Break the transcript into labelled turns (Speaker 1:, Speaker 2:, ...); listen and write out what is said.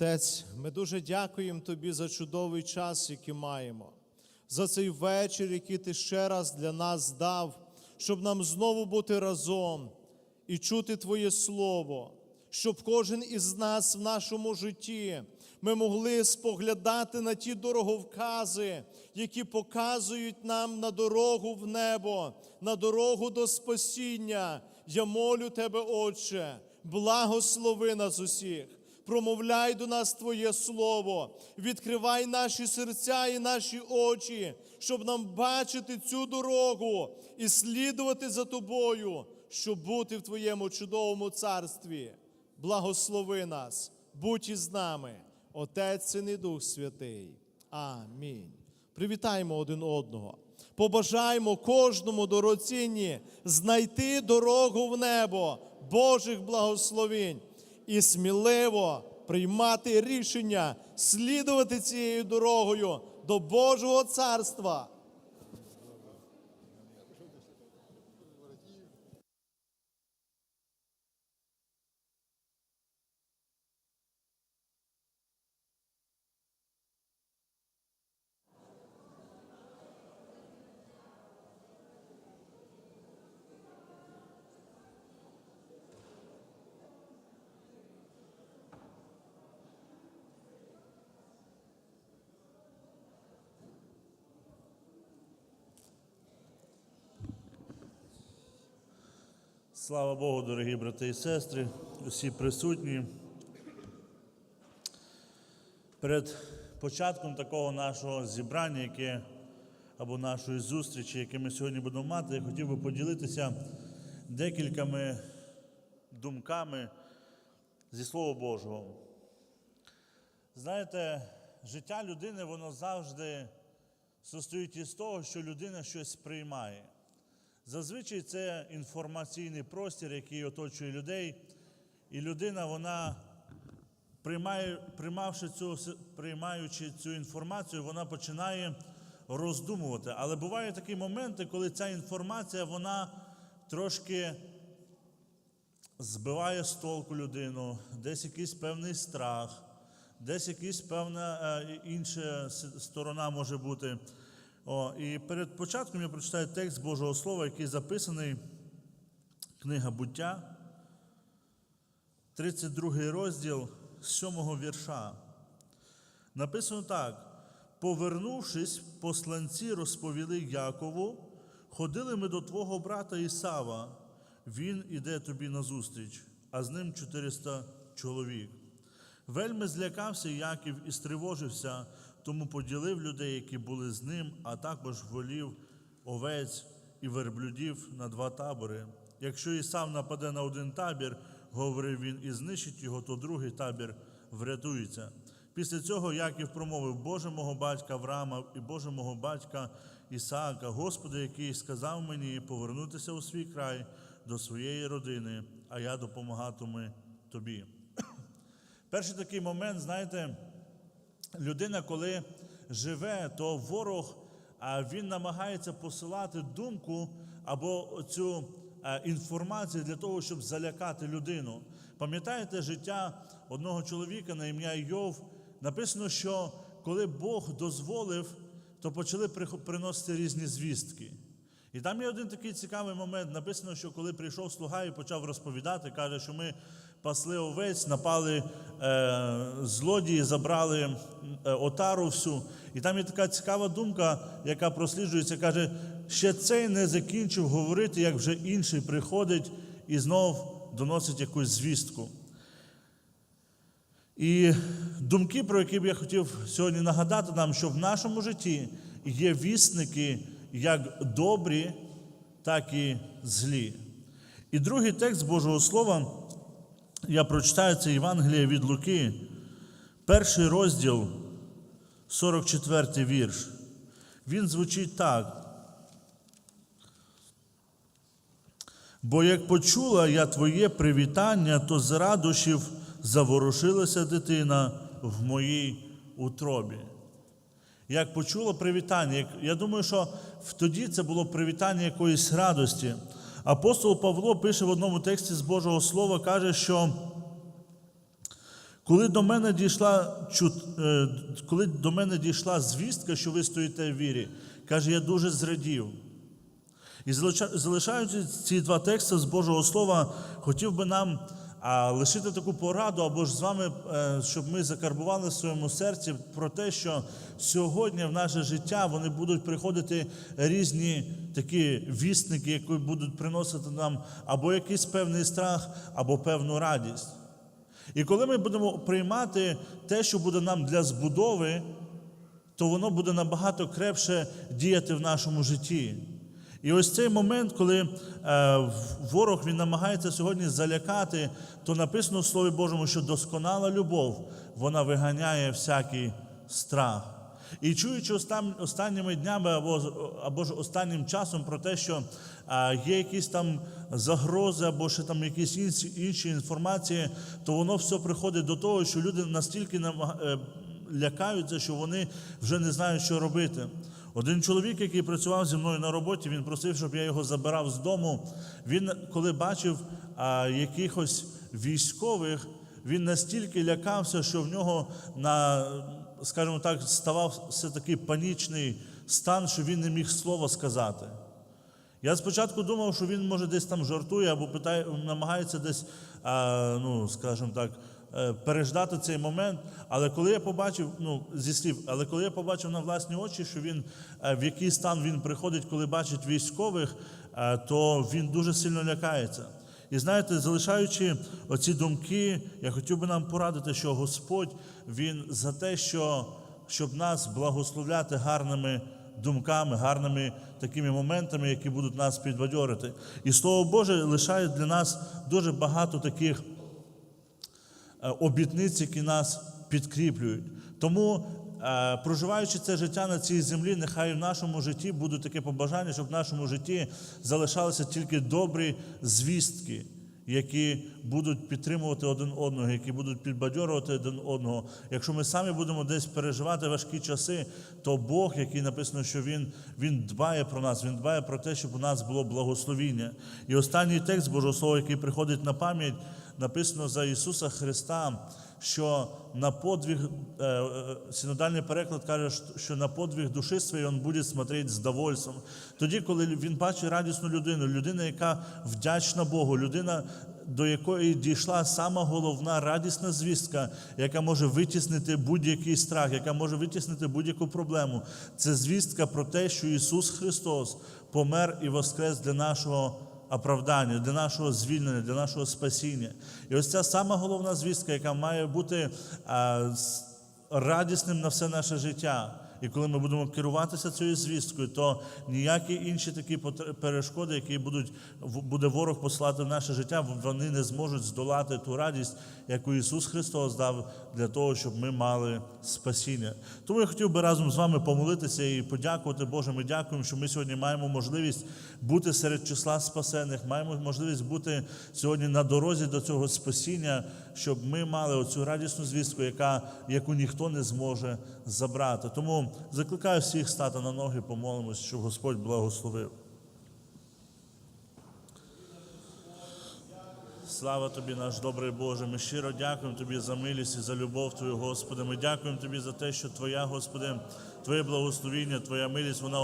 Speaker 1: Отець, ми дуже дякуємо Тобі за чудовий час, який маємо, за цей вечір, який Ти ще раз для нас дав, щоб нам знову бути разом і чути Твоє Слово, щоб кожен із нас в нашому житті ми могли споглядати на ті дороговкази, які показують нам на дорогу в небо, на дорогу до спасіння. Я молю Тебе, Отче, благослови нас усіх. Промовляй до нас Твоє Слово, відкривай наші серця і наші очі, щоб нам бачити цю дорогу і слідувати за Тобою, щоб бути в Твоєму чудовому царстві. Благослови нас, будь із нами, Отець Син і Дух Святий. Амінь. Привітаємо один одного. Побажаємо кожному дорогоцінні знайти дорогу в небо Божих благословень і сміливо приймати рішення слідувати цією дорогою до Божого царства.
Speaker 2: Слава Богу, дорогі брати і сестри, усі присутні. Перед початком такого нашого зібрання, яке або нашої зустрічі, яке ми сьогодні будемо мати, я хотів би поділитися декількома думками зі Слова Божого. Знаєте, життя людини, воно завжди состоїть із того, що людина щось приймає. Зазвичай це інформаційний простір, який оточує людей, і людина, вона, приймавши цю, приймаючи цю інформацію, вона починає роздумувати. Але бувають такі моменти, коли ця інформація вона трошки збиває з толку людину, десь якийсь певний страх, десь якась певна е, інша сторона може бути. О, і перед початком я прочитаю текст Божого Слова, який записаний, книга буття, 32 розділ з 7 вірша. Написано так: повернувшись, посланці розповіли Якову, ходили ми до твого брата Ісава, він іде тобі назустріч, а з ним 400 чоловік. Вельми злякався Яків і стривожився, тому поділив людей, які були з ним, а також волів овець і верблюдів на два табори. Якщо Ісав нападе на один табір, говорив він, і знищить його, то другий табір врятується. Після цього Яків промовив Боже мого батька Авраама і Боже мого батька Ісаака, Господи, який сказав мені повернутися у свій край до своєї родини, а я допомагатиму тобі. Перший такий момент, знаєте, людина, коли живе, то ворог він намагається посилати думку або цю е, інформацію для того, щоб залякати людину. Пам'ятаєте життя одного чоловіка на ім'я Йов? Написано, що коли Бог дозволив, то почали приносити різні звістки. І там є один такий цікавий момент. Написано, що коли прийшов слуга і почав розповідати, каже, що ми пасли овець, напали е, злодії, забрали е, отару всю. І там є така цікава думка, яка просліджується, каже, ще цей не закінчив говорити, як вже інший приходить і знов доносить якусь звістку. І думки, про які б я хотів сьогодні нагадати нам, що в нашому житті є вісники як добрі, так і злі. І другий текст Божого Слова, я прочитаю це Євангеліє від Луки, перший розділ, 44 вірш. Він звучить так. Бо як почула я твоє привітання, то з радощів заворушилася дитина в моїй утробі. Як почула привітання, я думаю, що тоді це було привітання якоїсь радості. Апостол Павло пише в одному тексті з Божого Слова, каже, що Коли до мене дійшла е, коли до мене дійшла звістка, що ви стоїте в вірі, каже, я дуже зрадів. І залишаючи ці два тексти з Божого Слова, хотів би нам а, лишити таку пораду, або ж з вами, е, щоб ми закарбували в своєму серці про те, що сьогодні в наше життя вони будуть приходити різні такі вісники, які будуть приносити нам або якийсь певний страх, або певну радість. І коли ми будемо приймати те, що буде нам для збудови, то воно буде набагато крепше діяти в нашому житті. І ось цей момент, коли е, ворог він намагається сьогодні залякати, то написано в Слові Божому, що досконала любов вона виганяє всякий страх. І чуючи останніми днями або, або ж останнім часом про те, що е, є якісь там загрози, або ще там якісь інші, інші інформації, то воно все приходить до того, що люди настільки е, лякаються, що вони вже не знають, що робити. Один чоловік, який працював зі мною на роботі, він просив, щоб я його забирав з дому. Він, коли бачив а, якихось військових, він настільки лякався, що в нього на, скажімо так, ставав все такий панічний стан, що він не міг слова сказати. Я спочатку думав, що він може десь там жартує або питає, намагається десь, а, ну, скажімо так, переждати цей момент. Але коли я побачив, ну, зі слів, але коли я побачив на власні очі, що він е, в який стан він приходить, коли бачить військових, е, то він дуже сильно лякається. І знаєте, залишаючи оці думки, я хотів би нам порадити, що Господь Він за те, що, щоб нас благословляти гарними думками, гарними такими моментами, які будуть нас підбадьорити. І Слово Боже лишає для нас дуже багато таких е, обітниць, які нас підкріплюють. Тому, е, проживаючи це життя на цій землі, нехай в нашому житті буде таке побажання, щоб в нашому житті залишалися тільки добрі звістки, які будуть підтримувати один одного, які будуть підбадьорувати один одного. Якщо ми самі будемо десь переживати важкі часи, то Бог, який написано, що Він, Він дбає про нас, Він дбає про те, щоб у нас було благословіння. І останній текст Божого Слова, який приходить на пам'ять, написано за Ісуса Христа, що на подвиг, е, е, синодальний переклад каже, що на подвиг душі своєї він буде смотреть з довольством. Тоді, коли він бачить радісну людину, людина, яка вдячна Богу, людина, до якої дійшла сама головна радісна звістка, яка може витіснити будь-який страх, яка може витіснити будь-яку проблему. Це звістка про те, що Ісус Христос помер і воскрес для нашого оправдання, для нашого звільнення, для нашого спасіння. І ось ця сама головна звістка, яка має бути радісним на все наше життя. І коли ми будемо керуватися цією звісткою, то ніякі інші такі перешкоди, які будуть буде ворог посилати в наше життя, вони не зможуть здолати ту радість, яку Ісус Христос дав для того, щоб ми мали спасіння. Тому я хотів би разом з вами помолитися і подякувати Боже. Ми дякуємо, що ми сьогодні маємо можливість бути серед числа спасених, маємо можливість бути сьогодні на дорозі до цього спасіння, щоб ми мали оцю радісну звістку, яка, яку ніхто не зможе забрати. Тому закликаю всіх стати на ноги, помолимось, щоб Господь благословив. Слава тобі, наш добрий Боже. Ми щиро дякуємо Тобі за милість і за любов Твою, Господи. Ми дякуємо Тобі за те, що Твоя, Господи, Твоє благословіння, Твоя милість, вона